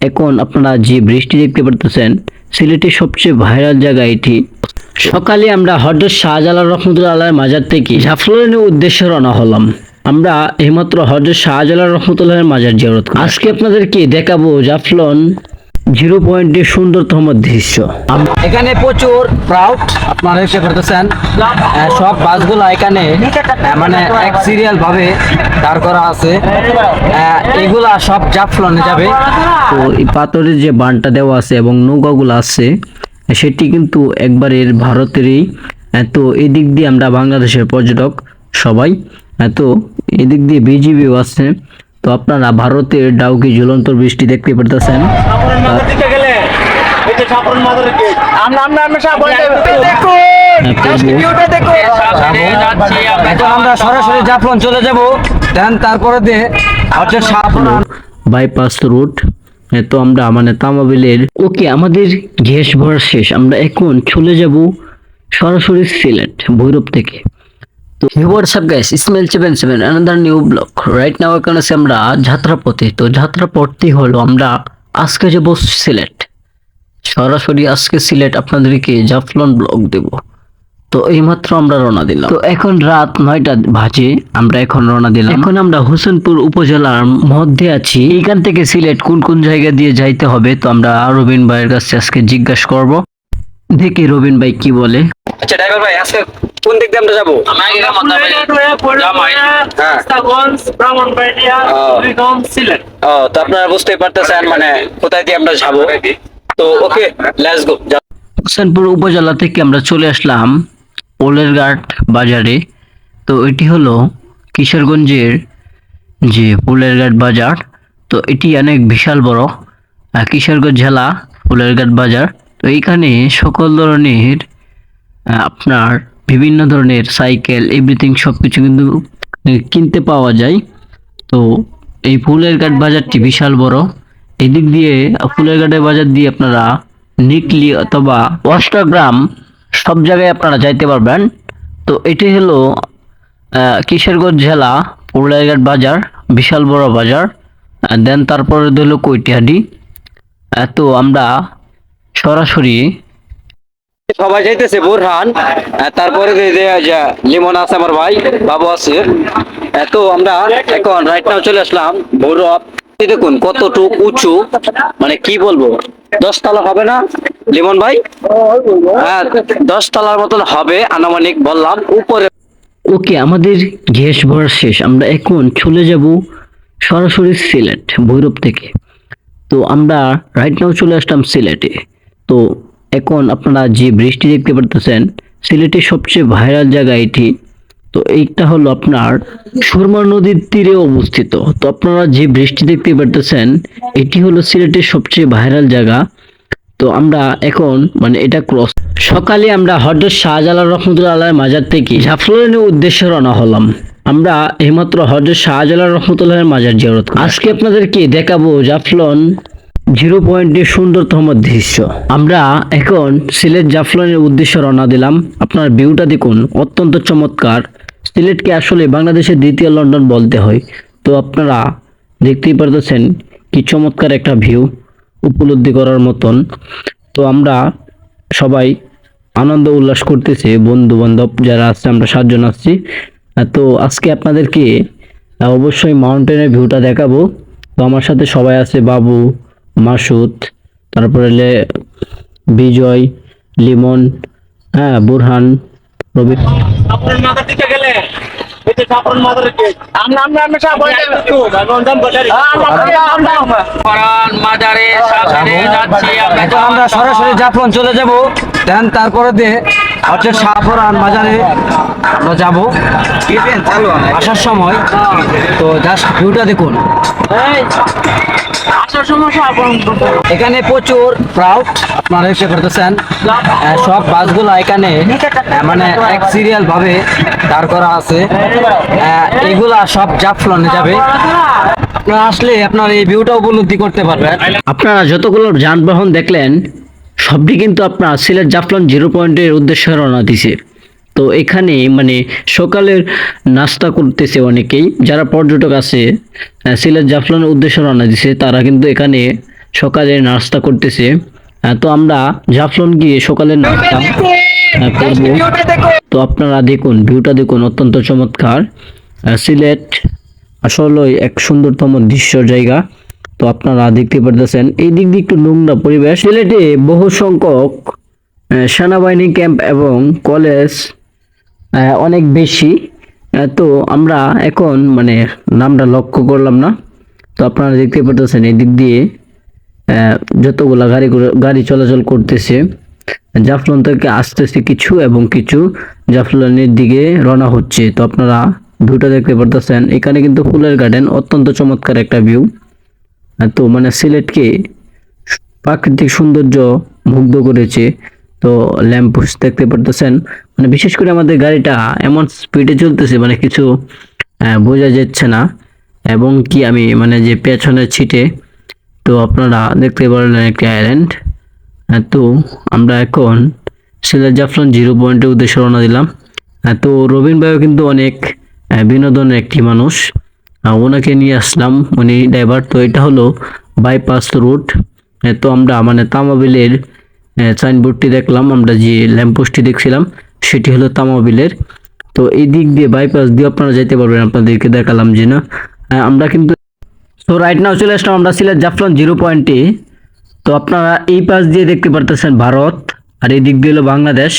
এখন আপনারা যে বৃষ্টি দেখতে পারতেছেন সিলেটের সবচেয়ে ভাইরাল জায়গা এটি সকালে আমরা হজরত শাহজালাল রহমতুল্লা আল্লাহ মাজার থেকে জাফলনের উদ্দেশ্যে রওনা হলাম আমরা এইমাত্র হজরত শাহজালাল রহমতুল্লাহের মাজার জিয়ারত। আজকে আপনাদেরকে দেখাবো জাফলন জিরো পয়েন্টের সুন্দরতম দৃশ্য। এখানে প্রচুর ক্রাউড আপনারা এসে করতেছেন সব বাসগুলো এখানে মানে এক সিরিয়াল ভাবে দাঁড় করা আছে। এগুলা সব জাফলনে যাবে। তো এই পাথরের যে বানটা দেওয়া আছে এবং নৌকাগুলো আছে সেটি কিন্তু একবারের ভারতেরই। তো এদিক দিয়ে আমরা বাংলাদেশের পর্যটক সবাই। তো এদিক দিয়ে বিজিবিও আছে। তো আপনারা ভারতের ডাউকি ঝুলন্ত বৃষ্টি দেখতে পারতেছেন। আমরা সরাসরি জাফলন চলে যাব দেন তারপরে দিয়ে হচ্ছে বাইপাস রুট তো আমরা মানে তামাবিলের ওকে, আমাদের গ্যাস ভরা শেষ। আমরা এখন চলে যাব সরাসরি সিলেট, ভৈরব থেকে। তো WhatsApp guys Ismail seven seven another new block right now এখন আছি আমরা যাত্রাপথে। তো যাত্রাপথটি হলো আমরা আজকে যাব সিলেট। সরাসরি আজকে সিলেট আপনাদেরকে জাফলন ব্লক দেব। তো এইমাত্র আমরা রওনা দিলাম। তো এখন রাত নয়টা বাজে, আমরা এখন রওনা দিলাম। এখন আমরা হোসেনপুর উপজেলার মধ্যে আছি। এখান থেকে সিলেট কোন কোন জায়গা দিয়ে যাইতে হবে, তো আমরা রবিন ভাইয়ের কাছে আজকে জিজ্ঞাসা করব। দেখি রবিন ভাই কি বলে। আচ্ছা ড্রাইভার ভাই, আজকে কোন দিক দিয়ে আমরা যাব? ও। তো আপনারা বুঝতেই পারতেছেন মানে কোথায় দিয়ে আমরা যাব? তো ওকে লেটস গো হোসেনপুর উপজেলা থেকে আমরা চলে আসলাম পোলেরঘাট বাজারে। তো এটি হলো কিশোরগঞ্জের যে পোলেরঘাট বাজার তো এটি অনেক বিশাল বড় কিশোরগঞ্জ জেলা পোলেরঘাট বাজার। তো এইখানে সকল ধরনের আপনার বিভিন্ন ধরনের সাইকেল এভরিথিং সব কিছু কিন্তু কিনতে পাওয়া যায়। তো এই ফুলের ঘাট বাজারটি বিশাল বড়। এদিক দিয়ে ফুলের ঘাটের বাজার দিয়ে আপনারা নিকলি অথবা অষ্টগ্রাম সব জায়গায় আপনারা যাইতে পারবেন। তো এটি হলো কিশোরগঞ্জ জেলা ফুলেরঘাট বাজার বিশাল বড় বাজার। দেন তারপরে কৈটিহাটি আহ, তো আমরা সরাসরি সবাই যাইতেছে, বোরহান। তারপরে লিমন আছে আমার ভাই, বাবু আছে। তো আমরা এখন রাইট নাও চলে আসলাম, ভৈরব। দেখুন কতটুক উঁচু মানে কি বলব? দশ তলা হবে না, লিমন ভাই? হ্যাঁ দশ তলার মতন হবে, আনুমানিক বললাম, উপরে ওকে, আমাদের গ্যাস ভরা শেষ। আমরা এখন চলে যাব সরাসরি সিলেট, ভৈরব থেকে। তো আমরা রাইট নাও চলে আসলাম সিলেটে। তো এখন আপনারা যে বৃষ্টি দেখতে পারতেছেন সিলেটের সবচেয়ে ভাইরাল জায়গা এটি। তো এইটা হলো আপনার সুরমা নদীর তীরে অবস্থিত। তো আপনারা যে বৃষ্টি দেখতে পারতেছেন, এটি হলো সিলেটের সবচেয়ে ভাইরাল জায়গা। তো আমরা এখন মানে এটা ক্রস সকালে আমরা হজরত শাহজালাল রহমতুল্লাহ মাজার থেকে জাফলনের উদ্দেশ্যে রওনা হলাম। আমরা এইমাত্র হজরত শাহজালাল রহমতুল্লাহের মাজার জিয়ারত। আজকে আপনাদেরকে দেখাবো জাফলন জিরো পয়েন্টের সুন্দরতম দৃশ্য। আমরা এখন সিলেট জাফলনের উদ্দেশ্যে রওনা দিলাম। আপনার ভিউটা দেখুন, অত্যন্ত চমৎকার। সিলেটকে আসলে বাংলাদেশের দ্বিতীয় লন্ডন বলতে হয়। তো আপনারা দেখতেই পারতেছেন কি চমৎকার একটা ভিউ উপলব্ধি করার মতন। তো আমরা সবাই আনন্দ উল্লাস করতেছে বন্ধু বান্ধব যারা আছে, আমরা সাতজন আসছি তো আজকে আপনাদেরকে অবশ্যই মাউন্টেনের ভিউটা দেখাবো। তো আমার সাথে সবাই আছে, বাবু মাসুদ তারপরে লে- বিজয় লিমন হ্যাঁ বুরহান রবি আপনার মাথার দিকে গেলে। এই যে আপনার মাথার দিকে। আমরা। সরাসরি জাফলন চলে যাব। দেন তারপরে দিয়ে হচ্ছে সাফরান মাজারে আমরা যাব। আসার সময়। তো জাস্ট ভিউটা দেখুন। আসার এখানে প্রচুর ক্রাউড আপনারা এসে করতেছেন সব বাসগুলো এখানে মানে এক সিরিয়াল ভাবে দাঁড় করা আছে। আহ, এগুলা সব জাফলনে যাবে। আপনারা আসলে আপনার এই ভিউটা উপলব্ধি করতে পারবেন। আপনারা যতগুলো যানবাহন দেখলেন সবটি কিন্তু আপনার সিলেট জাফলন জিরো পয়েন্টের উদ্দেশ্যে রওনা দিছে। তো এখানে মানে সকালের নাস্তা করতেছে অনেকেই। যারা পর্যটক আছে সিলেট জাফলনের উদ্দেশ্যে রওনা দিছে, তারা কিন্তু এখানে সকালে নাস্তা করতেছে। তো আমরা জাফলন গিয়ে সকালের নাস্তা করব। তো আপনারা দেখুন, ভিউটা দেখুন, অত্যন্ত চমৎকার। সিলেট আসলে এক সুন্দরতম দৃশ্য জায়গা। তো আপনারা দেখতে পারতেছেন, এই দিক দিয়ে একটু নোংরা পরিবেশ। সিলেটে বহু সংখ্যক সেনাবাহিনী ক্যাম্প এবং কলেজ অনেক বেশি। তো আমরা এখন মানে নামটা লক্ষ্য করলাম না। তো আপনারা দেখতে পারতেছেন এই দিক দিয়ে যতগুলা গাড়ি গাড়ি চলাচল করতেছে, জাফলন থেকে আসতেছে কিছু এবং কিছু জাফলনের দিকে রওনা হচ্ছে। তো আপনারা ভিউটা দেখতে পারতেছেন। এখানে কিন্তু ফুলের গার্ডেন, অত্যন্ত চমৎকার একটা ভিউ। তো মানে সিলেটকে প্রাকৃতিক সৌন্দর্য মুগ্ধ করেছে। তো ল্যাম্প দেখতে পারতেছেন। মানে বিশেষ করে আমাদের গাড়িটা এমন স্পিডে চলতেছে মানে কিছু বোঝা যাচ্ছে না। এবং কি আমি মানে যে পেছনের ছিটে তো আপনারা দেখতে পারলেন একটি আইল্যান্ড তো আমরা এখন সিলেট জাফলন জিরো পয়েন্টের উদ্দেশ্যে রওনা দিলাম। তো রবিন ভাইও কিন্তু অনেক বিনোদনের একটি মানুষ। ওনাকে নিয়ে আসলাম, উনি ড্রাইভার তো এটা হলো বাইপাস রুট তো আমরা মানে তামাবিলের সাইনবোর্ডটি দেখলাম আমরা যে ল্যাম্পপোস্টটি দেখছিলাম সেটি হলো তামাবিলের। তো এই দিক দিয়ে বাইপাস দিয়ে আপনারা যেতে পারবেন আপনাদেরকে দেখালাম যে না। আহ, আমরা কিন্তু তো রাইট নাও চলে আসলাম আমরা সিলেট জাফলন জিরো পয়েন্টে তো আপনারা এই পাশ দিয়ে দেখতে পারতেছেন ভারত আর এই দিক দিয়ে হলো বাংলাদেশ।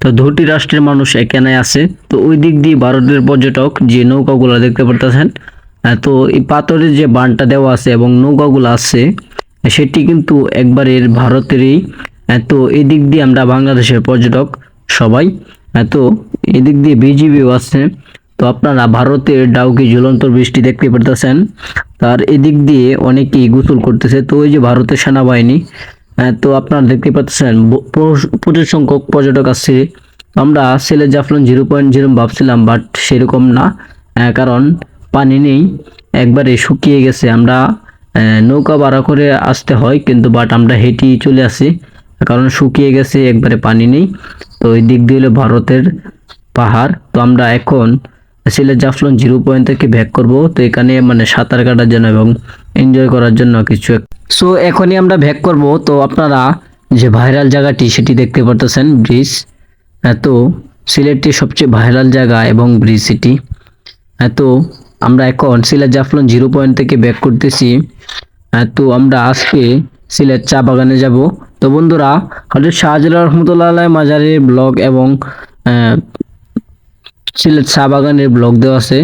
তো দুটি রাষ্ট্রের মানুষ এখানে আছে। তো ওই দিক দিয়ে ভারতের পর্যটক যে নৌকাগুলো দেখতে পারতেছেন আহ, তো এই পাথরের যে বানটা দেওয়া আছে এবং নৌকাগুলো আছে সেটি কিন্তু একবারের ভারতেরই। তো এদিক দিয়ে আমরা বাংলাদেশের পর্যটক সবাই আহ, তো এদিক দিয়ে বিজিবিও আছে। তো আপনারা ভারতের ডাউকি ঝুলন্ত বৃষ্টি দেখতে পারতেছেন। তার এদিক দিয়ে অনেকেই গোসল করতেছে। তো ওই যে ভারতের সেনাবাহিনী আহ, তো আপনারা দেখতে পাচ্ছেন প্রচুর সংখ্যক পর্যটক আসছে। আমরা Sylhet Jaflong zero point zero ভাবছিলাম বাট সেরকম না কারণ পানি নেই। একবারে শুকিয়ে গেছে। আমরা নৌকা ভাড়া করে আসতে হয় কিন্তু বাট আমরা হেঁটেই চলে আসি। কারণ শুকিয়ে গেছে একবারে পানি নেই। তো ওই দিক দিয়ে হলো ভারতের পাহাড়। তো আমরা এখন সিলেট জাফলন জিরো পয়েন্ট থেকে ব্যাক করব। তো এখানে মানে সাঁতার কাটার জন্য এবং এনজয় করার জন্য কিছু সো এখনই আমরা ব্যাক করব। তো আপনারা যে ভাইরাল জায়গাটি সেটি দেখতে পারতেছেন ব্রিজ। তো সিলেটটি সবচেয়ে ভাইরাল জায়গা এবং ব্রিজ সিটি তো আমরা এখন সিলেট জাফলন জিরো পয়েন্ট থেকে ব্যাক করতেছি। আহ, তো আমরা আজকে সিলেট চা বাগানে যাব। তো বন্ধুরা হজরত শাহজালাল রহমতুল্লাহ মাজারের ব্লগ এবং সিলেট চা বাগানের ব্লগ দেওয়া আছে।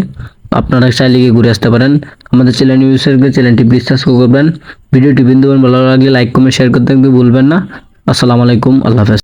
আপনারা চাইলে গিয়ে ঘুরে আসতে পারেন। আমাদের চ্যানেল নিউজের চ্যানেলটি বিশ্বাস করবেন। ভিডিওটি বিন্দু ভালো লাগলে লাইক, কমেন্ট শেয়ার করতে ভুলবেন না। আসসালামু আলাইকুম, আল্লাহ হাফেজ।